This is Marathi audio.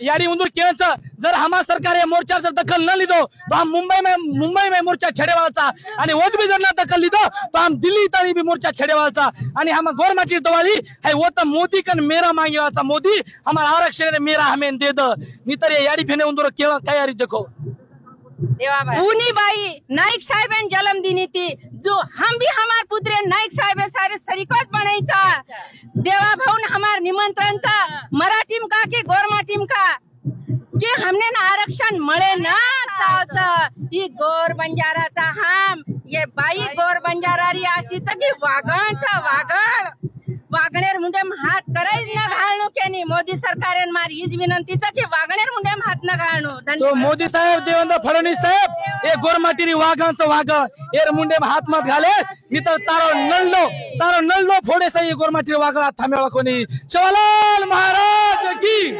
यारी उंदूर केळचं जर हमारा सरकार ये मोर्चा से दखल न लीधो तो हम मुंबई में मुंबई में मोर्चा छेड़े वाला चा आणि वो भी जर न दखल लीधो तो हम दिल्ली तरी भी मोर्चा छेड़े वाला चा आणि हम गवर्नमेंट दवाली है वो तो मोदी कन मेरा मांगे वाला चा मोदी हमारा आरक्षण ने मेरा हमें दे दो. मी तर ये यारी फेने उंदूर केळ काय यारी देखो उनी बाई नाईक साहेब जन्म दिनी थी जो हम भी हमार पुत्रे नाईक साहेब सारे सरिकत बनायचा. देवा भाऊन हमार गोरमाटीम का की हमने ना आरक्षण मळे ना ही गोर बंजाराचा हम ये बाई गोर बंजारारी अशी तर की वागणचा वागण वागणेर मुंडे हात करायच ना घालणू केनी मोदी सरकारेन मार हीच विनंतीच की वागणेर मुंडे हात न घालणू धन्यवाद. मोदी साहेब देवेंद्र फडणवीस साहेब हे गोरमाटीरी वाघांचं वाघ एर मुंडे हात मत घाले मी तर तारो नळलो तारो नळलो फोडे सही गोरमाटीरी वाघ थांबेवा कोणी. शिवलाल महाराज की